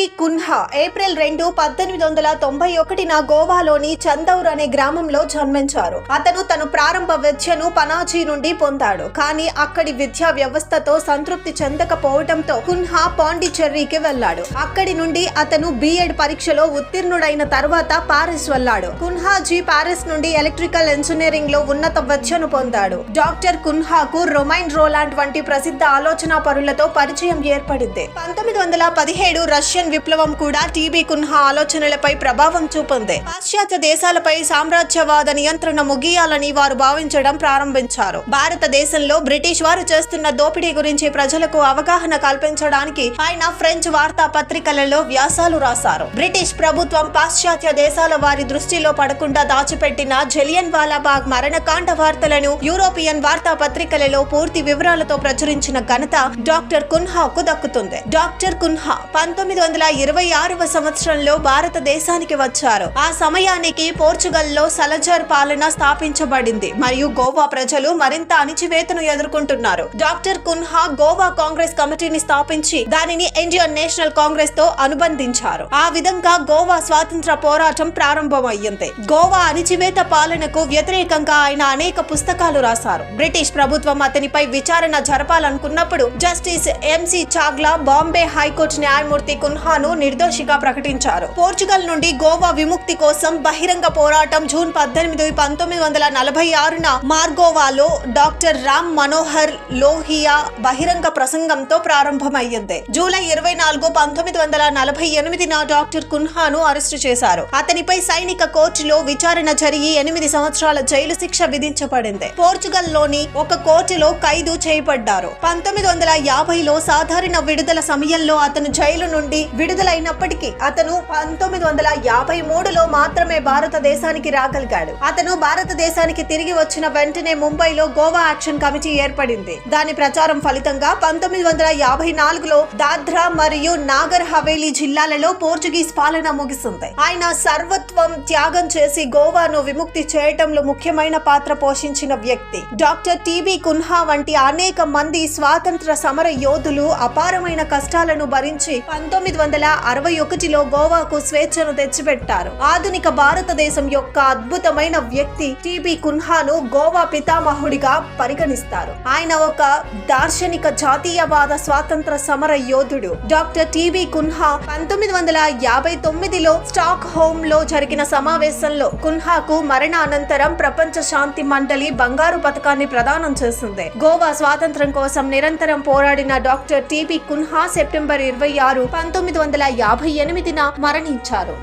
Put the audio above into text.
TB Cunha April రెండు పద్దెనిమిది వందల తొంభై ఒకటిన గోవాలోని చందౌర్ అనే గ్రామంలో జన్మించారు. అతను తన ప్రారంభ విద్యను పనాజీ నుండి పొందాడు. కానీ అక్కడి విద్యా వ్యవస్థతో సంతృప్తి చెందకపోవడంతో కున్హా పాండిచెర్రీకి వెళ్ళాడు అక్కడి నుండి అతను బిఎడ్ పరీక్షలో ఉత్తీర్ణుడైన తర్వాత పారిస్ వెళ్ళాడు కున్హాజీ పారిస్ నుండి ఎలక్ట్రికల్ ఇంజనీరింగ్లో ఉన్నత విద్యను పొందాడు. డాక్టర్ కున్హాకు రొమైన్ రోలాండ్ వంటి ప్రసిద్ధ ఆలోచనా పరులతో పరిచయం ఏర్పడింది. పంతొమ్మిది వందల పదిహేడు రష్యన్ విప్లవం కూడా టీబీ కున్హా ఆలోచనలపై ప్రభావం చూపింది. పాశ్చాత్య దేశాలపై సామ్రాజ్యవాద నియంత్రణ ముగియాలని వారు భావించడం ప్రారంభించారు. భారతదేశంలో బ్రిటిష్ వారు చేస్తున్న దోపిడీ గురించి ప్రజలకు అవగాహన కల్పించడానికి ఆయన ఫ్రెంచ్ వార్తా పత్రికలలో వ్యాసాలు రాశారు. బ్రిటిష్ ప్రభుత్వం పాశ్చాత్య దేశాల వారి దృష్టిలో పడకుండా దాచిపెట్టిన జలియన్ వాలాబాగ్ మరణకాండ వార్తలను యూరోపియన్ వార్తా పత్రికలలో పూర్తి వివరాలతో ప్రచురించిన ఘనత డాక్టర్ కున్హాకు దక్కుతుంది. డాక్టర్ కున్హా పంతొమ్మిది వందల ఇరవై ఆరవ సంవత్సరంలో భారతదేశానికి వచ్చారు. ఆ సమయానికి పోర్చుగల్లో సలజర్ పాలన స్థాపించబడింది. మరియు గోవా ప్రజలు మరింత అణిచివేతను ఎదుర్కొంటున్నారు. డాక్టర్ కున్హా గోవా కాంగ్రెస్ కమిటీని స్థాపించి దానిని ఇండియన్ నేషనల్ కాంగ్రెస్తో అనుబంధించారు. ఆ విధంగా గోవా స్వాతంత్ర పోరాటం ప్రారంభమయ్యింది. గోవా అణిచివేత పాలనకు వ్యతిరేకంగా ఆయన అనేక పుస్తకాలు రాశారు. బ్రిటిష్ ప్రభుత్వం అతనిపై విచారణ జరపాలనుకున్నప్పుడు justice MC Chagla Bombay high court న్యాయమూర్తి కున్హా కున్హాను నిర్దోషిగా ప్రకటించారు. పోర్చుగల్ నుండి గోవా విముక్తి కోసం బహిరంగ పోరాటం జూన్ పద్దెనిమిది పంతొమ్మిది వందల నలభై ఆరున మార్గోవాలో డాక్టర్ రామ్ మనోహర్ లోహియా బహిరంగ ప్రసంగంతో ప్రారంభమయ్యింది. జూలై ఇరవై నాలుగు పంతొమ్మిది వందల నలభై ఎనిమిదిన డాక్టర్ కున్హాను అరెస్టు చేశారు. అతనిపై సైనిక కోర్టులో విచారణ జరిగి ఎనిమిది సంవత్సరాల జైలు శిక్ష విధించబడింది. పోర్చుగల్లోని ఒక కోర్టులో ఖైదు చేయబడ్డారు. పంతొమ్మిది వందల యాభైలో సాధారణ విడుదల సమయంలో అతను జైలు నుండి విడుదలైనప్పటికీ అతను పంతొమ్మిది వందల యాభై మూడులో మాత్రమే భారతదేశానికి రాగలిగాడు. అతను భారతదేశానికి తిరిగి వచ్చిన వెంటనే ముంబైలో గోవా యాక్షన్ కమిటీ ఏర్పడింది. దాని ప్రచారం ఫలితంగా పంతొమ్మిది వందల యాభై నాలుగులో దాద్రా మరియు నాగర్ హవేలీ జిల్లాలలో పోర్చుగీస్ పాలన ముగిసింది. ఆయన సర్వత్వం త్యాగం చేసి గోవాను విముక్తి చేయటంలో ముఖ్యమైన పాత్ర పోషించిన వ్యక్తి. డాక్టర్ టిబి కున్హా వంటి అనేక మంది స్వాతంత్ర సమర యోధులు అపారమైన కష్టాలను భరించి పంతొమ్మిది వందల వందల అరవై ఒకటిలో గోవాకు స్వేచ్ఛను తెచ్చిపెట్టారు. ఆధునిక భారతదేశం యొక్క అద్భుతమైన వ్యక్తి టిబి కున్హాను గోవా పితామహుడిగా పరిగణిస్తారు. ఆయన ఒక దార్శనిక జాతీయవాద స్వాతంత్ర సమర యోధుడు. డాక్టర్ టిబి కున్హా పంతొమ్మిది వందల యాభై తొమ్మిదిలో స్టాక్ హోమ్లో జరిగిన సమావేశంలో కున్హాకు మరణ అనంతరం ప్రపంచ శాంతి మండలి బంగారు పథకాన్ని ప్రదానం చేసింది. గోవా స్వాతంత్రం కోసం నిరంతరం పోరాడిన డాక్టర్ టిబి కున్హా సెప్టెంబర్ ఇరవై ఆరు పంతొమ్మిది వందల యాభై ఎనిమిదిన మరణించారు.